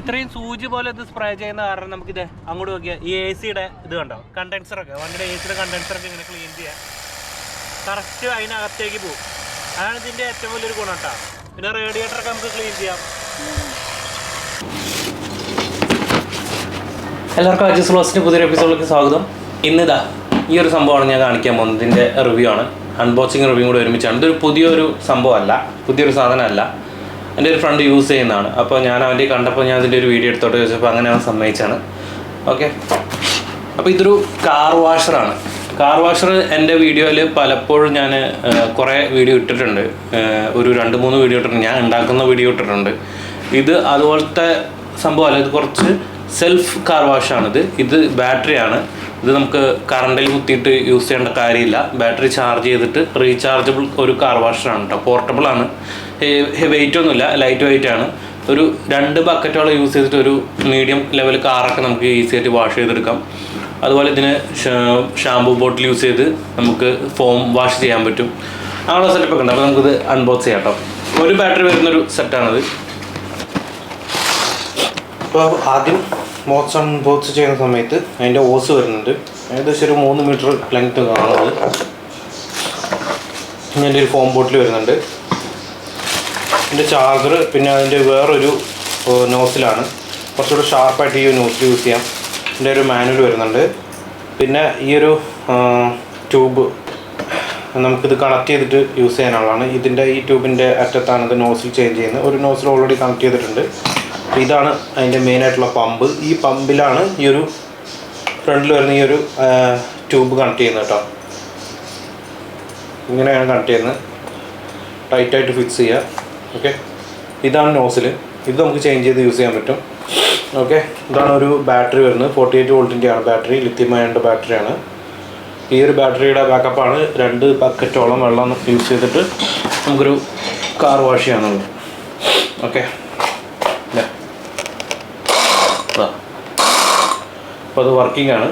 ഇത്രയും സൂചി പോലെ ഇത് സ്പ്രേ ചെയ്യുന്ന കാരണം നമുക്കിത് അങ്ങോട്ട് നോക്കിയാൽ ഈ എ സിയുടെ ഇത് കണ്ടോ? കണ്ടൻസറൊക്കെ വണ്ടിയുടെ എ സിയുടെ കണ്ടൻസറൊക്കെ ഇങ്ങനെ ക്ലീൻ ചെയ്യാം. കറക്റ്റ് അതിനകത്തേക്ക് പോകും അതാണ് ഇതിന്റെ ഏറ്റവും വലിയൊരു ഗുണം കേട്ടോ പിന്നെ റേഡിയേറ്ററൊക്കെ നമുക്ക് ക്ലീൻ ചെയ്യാം. എല്ലാവർക്കും അജസ് ലോസിന്റെ പുതിയൊരു എപ്പിസോഡിലേക്ക് സ്വാഗതം. ഇന്നിതാ ഈ ഒരു സംഭവമാണ് ഞാൻ കാണിക്കാൻ പോകുന്നത്. ഇതിന്റെ റിവ്യൂ ആണ്. അൺബോക്സിങ് റിവ്യൂ കൂടെ ഒരുമിച്ചാണ്. ഇതൊരു പുതിയൊരു സംഭവമല്ല. പുതിയൊരു സാധനമല്ല. എന്റെ ഒരു ഫ്രണ്ട് യൂസ് ചെയ്യുന്നതാണ്. അപ്പോൾ ഞാൻ അവന്റെ കണ്ടപ്പോൾ ഞാൻ അതിന്റെ ഒരു വീഡിയോ എടുത്തോട്ട് ചോദിച്ചപ്പോൾ അങ്ങനെ അവൻ സമ്മതിച്ചാണ്. ഓക്കെ അപ്പോൾ ഇതൊരു കാർ വാഷറാണ് കാർ വാഷർ എന്റെ വീഡിയോയിൽ പലപ്പോഴും ഞാൻ കുറേ വീഡിയോ ഇട്ടിട്ടുണ്ട്. ഒരു രണ്ട് മൂന്ന് വീഡിയോ ഇട്ടിട്ടുണ്ട്. ഞാൻ ഉണ്ടാക്കുന്ന വീഡിയോ ഇട്ടിട്ടുണ്ട്. ഇത് അതുപോലത്തെ സംഭവമല്ല. ഇത് കുറച്ച് സെൽഫ് കാർ വാഷാണിത് ഇത്. ബാറ്ററിയാണ് ഇത് നമുക്ക് കറണ്ടിൽ കുത്തിയിട്ട് യൂസ് ചെയ്യേണ്ട കാര്യമില്ല. ബാറ്ററി ചാർജ് ചെയ്തിട്ട് റീചാർജബിൾ ഒരു കാർ വാഷറാണ് കേട്ടോ പോർട്ടബിൾ ആണ്. വെയിറ്റ് ഒന്നുമില്ല ലൈറ്റ് വെയിറ്റ് ആണ്. ഒരു രണ്ട് ബക്കറ്റോളം യൂസ് ചെയ്തിട്ട് ഒരു മീഡിയം ലെവൽ കാറൊക്കെ നമുക്ക് ഈസി ആയിട്ട് വാഷ് ചെയ്തെടുക്കാം. അതുപോലെ ഇതിന് ഷാമ്പു ബോട്ടിൽ യൂസ് ചെയ്ത് നമുക്ക് ഫോം വാഷ് ചെയ്യാൻ പറ്റും. അങ്ങനെയുള്ള സെറ്റപ്പ് ഒക്കെ ഉണ്ട്. അപ്പോൾ നമുക്കിത് അൺബോക്സ് ചെയ്യാം കേട്ടോ ഒരു ബാറ്ററി വരുന്നൊരു സെറ്റാണിത് അപ്പോൾ ആദ്യം ബോക്സ് അൺബോക്സ് ചെയ്യുന്ന സമയത്ത് അതിന്റെ ഓസ് വരുന്നുണ്ട്. ഏകദേശം ഒരു മൂന്ന് മീറ്റർ ലെങ്ത് കാണുന്നത്. ഇതിന്റെ ഒരു ഫോം ബോട്ടിൽ വരുന്നുണ്ട്. ഇതിന്റെ ചാർജർ പിന്നെ അതിന്റെ വേറൊരു നോസിലാണ്. കുറച്ചുകൂടെ ഷാർപ്പായിട്ട് ഈ നോസ് യൂസ് ചെയ്യാം. ഇതിന്റെ ഒരു മാനുവൽ വരുന്നുണ്ട്. പിന്നെ ഈ ഒരു ട്യൂബ് നമുക്കിത് കണക്ട് ചെയ്തിട്ട് യൂസ് ചെയ്യാനുള്ളതാണ്. ഇതിന്റെ ഈ ട്യൂബിന്റെ അറ്റത്താണ് ഇത് നോസിൽ ചേഞ്ച് ചെയ്യുന്നത്. ഒരു നോസിൽ ഓൾറെഡി കണക്ട് ചെയ്തിട്ടുണ്ട്. അപ്പോൾ ഇതാണ് അതിന്റെ മെയിനായിട്ടുള്ള പമ്പ്. ഈ പമ്പിലാണ് ഈ ഒരു ഫ്രണ്ടിൽ വരുന്ന ഈ ഒരു ട്യൂബ് കണക്ട് ചെയ്യുന്നത് കേട്ടോ. ഇങ്ങനെയാണ് കണക്ട് ചെയ്യുന്നത്. ടൈറ്റായിട്ട് ഫിക്സ് ചെയ്യുക. ഓക്കെ ഇതാണ് നോസിൽ ഇത് നമുക്ക് ചേഞ്ച് ചെയ്ത് യൂസ് ചെയ്യാൻ പറ്റും. ഓക്കെ ഇതാണ് ഒരു ബാറ്ററി വരുന്നത്. ഫോർട്ടി എയ്റ്റ് വോൾട്ടിന്റെ ആണ് ബാറ്ററി ലിത്യം അയണിന്റെ ബാറ്ററിയാണ് ഈ ഒരു ബാറ്ററിയുടെ ബാക്കപ്പാണ് രണ്ട് ബക്കറ്റോളം വെള്ളം യൂസ് ചെയ്തിട്ട് നമുക്കൊരു കാർ വാഷ് ചെയ്യാനുള്ളത്. ഓക്കെ അപ്പോൾ അത് വർക്കിംഗ് ആണ്.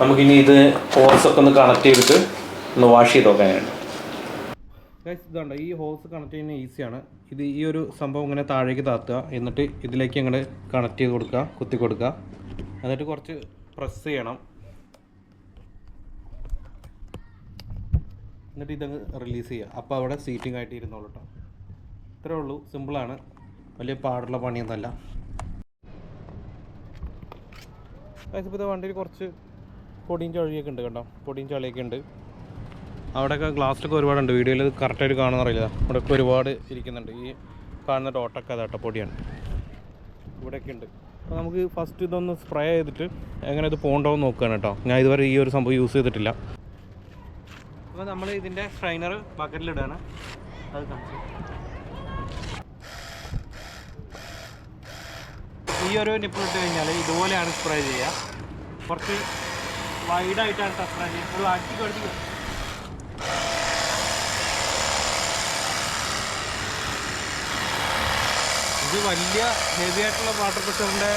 നമുക്കിനി ഇത് ഓസൊക്കെ ഒന്ന് കണക്ട് ചെയ്തിട്ട് ഒന്ന് വാഷ് ചെയ്ത് നോക്കാനാണ് ഗൈസ് ഇതുണ്ട്? ഈ ഹോസ് കണക്ട് ചെയ്യുന്നത് ഈസിയാണ് ഇത് ഈ ഒരു സംഭവം ഇങ്ങനെ താഴേക്ക് താത്തുക. എന്നിട്ട് ഇതിലേക്ക് ഇങ്ങനെ കണക്ട് ചെയ്ത് കൊടുക്കുക കുത്തി കൊടുക്കുക. എന്നിട്ട് കുറച്ച് പ്രസ് ചെയ്യണം. എന്നിട്ട് ഇതങ്ങ് റിലീസ് ചെയ്യുക. അപ്പോൾ അവിടെ സീറ്റിംഗ് ആയിട്ട് ഇരുന്നോളൂ കേട്ടോ ഇത്രേ ഉള്ളൂ. സിമ്പിളാണ് വലിയ പാടുള്ള പണിയൊന്നുമല്ല. ഇപ്പോൾ വണ്ടിയിൽ കുറച്ച് പൊടിയും ചളിയൊക്കെ ഉണ്ട് കേട്ടോ പൊടിയും ചളിയൊക്കെ ഉണ്ട്. അവിടെയൊക്കെ ഗ്ലാസ്സിലൊക്കെ ഒരുപാടുണ്ട്. വീഡിയോയിൽ കറക്റ്റായിട്ട് കാണുന്നറിയില്ല അവിടെയൊക്കെ ഒരുപാട് ഇരിക്കുന്നുണ്ട്. ഈ കാണുന്ന ടോട്ടൊക്കെ അത് അട്ടപ്പൊടിയാണ്. ഇവിടെയൊക്കെ ഉണ്ട് അപ്പോൾ നമുക്ക് ഫസ്റ്റ് ഇതൊന്ന് സ്പ്രേ ചെയ്തിട്ട് എങ്ങനെ ഇത് പോകണ്ടോ എന്ന് നോക്കുകയാണ് കേട്ടോ. ഞാൻ ഇതുവരെ ഈ ഒരു സംഭവം യൂസ് ചെയ്തിട്ടില്ല. അപ്പോൾ നമ്മൾ ഇതിന്റെ സ്ട്രൈനർ ബക്കറ്റിലിടുകയാണ് അത് കാണിച്ചു. ഈ ഒരു നിപ്പിൾ ഇട്ട് കഴിഞ്ഞാൽ ഇതുപോലെയാണ് സ്പ്രേ ചെയ്യുക. കുറച്ച് വൈഡായിട്ടാണ് സ്പ്രേ ചെയ്യുക. ഒരു അടിക്ക് അടിക്കുക ഇത് വലിയ ഹെവി ആയിട്ടുള്ള വാട്ടർ പ്രഷറിന്റെ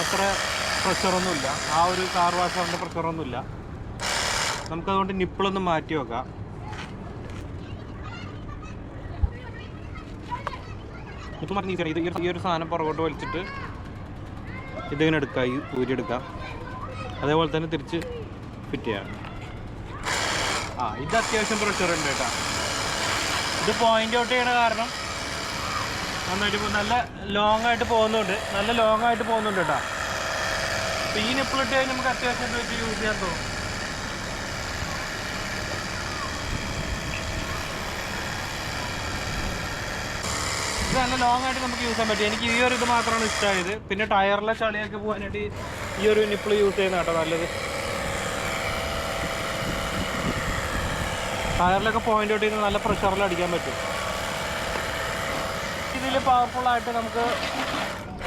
അത്ര പ്രഷറൊന്നുമില്ല ആ ഒരു കാർ വാഷറിന്റെ പ്രഷറൊന്നുമില്ല നമുക്കതുകൊണ്ട് നിപ്പിളൊന്ന് മാറ്റി വെക്കാം. നിപ്പ് മാറ്റി ഇത് ഈ ഒരു- സാധനം പുറകോട്ട് വലിച്ചിട്ട് ഇതിങ്ങനെ എടുക്കുക ഈ ഊരിയെടുക്കാം അതേപോലെ തന്നെ തിരിച്ച് ഫിറ്റ് ചെയ്യാം. ആ ഇത് അത്യാവശ്യം പ്രഷർ ഉണ്ട് കേട്ടോ. ഇത് പോയിന്റ് ഔട്ട് ചെയ്യണ കാരണം നന്നായിട്ട് നല്ല ലോങ് ആയിട്ട് പോകുന്നുണ്ട്. നല്ല ലോങ് ആയിട്ട് പോകുന്നുണ്ട് കേട്ടോ അപ്പോൾ ഈ നിപ്പിൾ ഇട്ട് കഴിഞ്ഞാൽ നമുക്ക് അത്യാവശ്യം വെച്ച് യൂസ് ചെയ്യാൻ തോന്നും. ഇത് നല്ല ലോങ് ആയിട്ട് നമുക്ക് യൂസ് ചെയ്യാൻ പറ്റും. എനിക്ക് ഈ ഒരു ഇത് മാത്രമാണ് ഇഷ്ടമായത് പിന്നെ ടയറിലെ ചളിയൊക്കെ പോകാനായിട്ട് ഈ ഒരു നിപ്പിൾ യൂസ് ചെയ്യുന്ന കേട്ടോ നല്ലത്. ടയറിലൊക്കെ പോയിന്റ് ചെയ്ത് നല്ല പ്രഷറിൽ അടിക്കാൻ പറ്റും. പവർഫുൾ ആയിട്ട് നമുക്ക്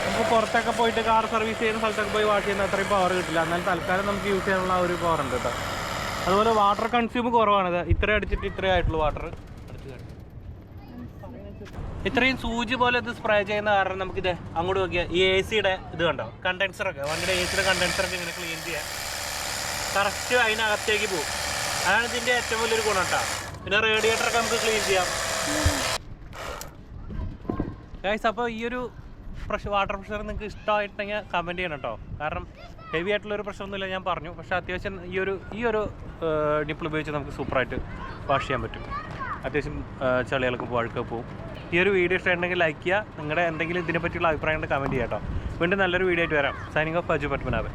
നമുക്ക് പുറത്തൊക്കെ പോയിട്ട് കാർ സർവീസ് ചെയ്യുന്ന സ്ഥലത്തൊക്കെ പോയി വാഷ് ചെയ്യുന്ന അത്രയും പവർ കിട്ടില്ല. എന്നാൽ തൽക്കാലം നമുക്ക് യൂസ് ചെയ്യാനുള്ള ഒരു പവർ ഉണ്ട് കേട്ടോ അതുപോലെ വാട്ടർ കൺസ്യൂം കുറവാണിത് ഇത്രയും അടിച്ചിട്ട് ഇത്രയും ആയിട്ടുള്ളൂ വാട്ടർ ഇത്രയും സൂചി പോലെ ഇത് സ്പ്രേ ചെയ്യുന്ന കാരണം നമുക്കിത് അങ്ങോട്ട് നോക്കിയാൽ ഈ എ സിയുടെ ഇത് കണ്ടോ? കണ്ടൻസറൊക്കെ വണ്ടിയുടെ എ സിയുടെ കണ്ടൻസറൊക്കെ ഇങ്ങനെ ക്ലീൻ ചെയ്യാം. കറക്റ്റ് അതിനകത്തേക്ക് പോകും. അതാണ് ഇതിന്റെ ഏറ്റവും വലിയൊരു ഗുണം കേട്ടോ പിന്നെ റേഡിയേറ്ററൊക്കെ നമുക്ക് ക്ലീൻ ചെയ്യാം. ഗൈസ് അപ്പോൾ ഈ ഒരു പ്രഷർ വാട്ടർ പ്രഷർ നിങ്ങൾക്ക് ഇഷ്ടമായിട്ടുണ്ടെങ്കിൽ കമന്റ് ചെയ്യണം കേട്ടോ. കാരണം ഹെവി ആയിട്ടുള്ളൊരു പ്രശ്നമൊന്നുമില്ല ഞാൻ പറഞ്ഞു. പക്ഷേ അത്യാവശ്യം ഈ ഒരു ഈ ഒരു ഡിപ്പിൾ ഉപയോഗിച്ച് നമുക്ക് സൂപ്പറായിട്ട് വാഷ് ചെയ്യാൻ പറ്റും. അത്യാവശ്യം ചെളികൾക്ക് ചളികളൊക്കെ പോവും ഈ ഒരു വീഡിയോ ഇഷ്ടമായിട്ടുണ്ടെങ്കിൽ ലൈക്ക് ചെയ്യുക. നിങ്ങളുടെ എന്തെങ്കിലും ഇതിനെ പറ്റിയുള്ള അഭിപ്രായങ്ങൾ കമന്റ് ചെയ്യാം കേട്ടോ. വീണ്ടും നല്ലൊരു വീഡിയോ ആയിട്ട് വരാം. Signing off Aju Padmanabhan